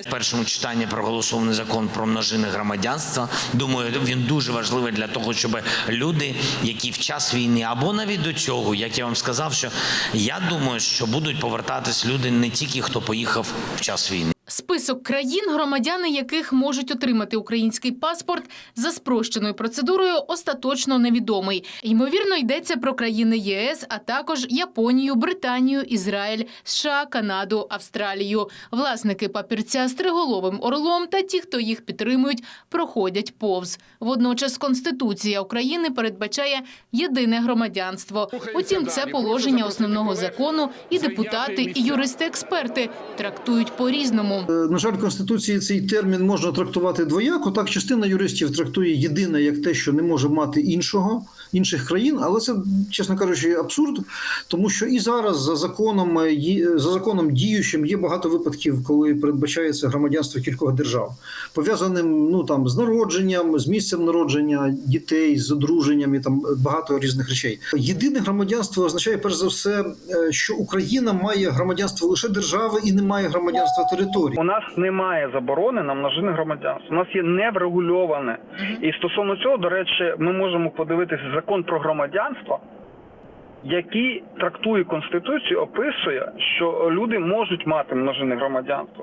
В першому читанні проголосований закон про множини громадянства. Думаю, він дуже важливий для того, щоб люди, які в час війни або навіть до цього, як я вам сказав, що я думаю, що будуть повертатись люди не тільки хто поїхав в час війни. Список країн, громадяни яких можуть отримати український паспорт за спрощеною процедурою, остаточно невідомий. Ймовірно, йдеться про країни ЄС, а також Японію, Британію, Ізраїль, США, Канаду, Австралію. Власники папірця з триголовим орлом та ті, хто їх підтримують, проходять повз. Водночас Конституція України передбачає єдине громадянство. Утім, це положення основного закону, і депутати, і юристи-експерти трактують по-різному. Е, На жаль, Конституції цей термін можна трактувати двояко. Так, частина юристів трактує єдине як те, що не може мати іншого, інших країн, але це, чесно кажучи, абсурд, тому що і зараз за законом е, за законом діючим є багато випадків, коли передбачається громадянство кількох держав, пов'язаним ну там з народженням, з місцем народження дітей, з одруженням і там багато різних речей. Єдине громадянство означає перш за все, е, що Україна має громадянство лише держави і не має громадянства території. У нас немає заборони на множини громадянства. У нас є неврегульоване. І стосовно цього, до речі, ми можемо подивитися закон про громадянство, який трактує конституцію, описує, що люди можуть мати множини громадянство.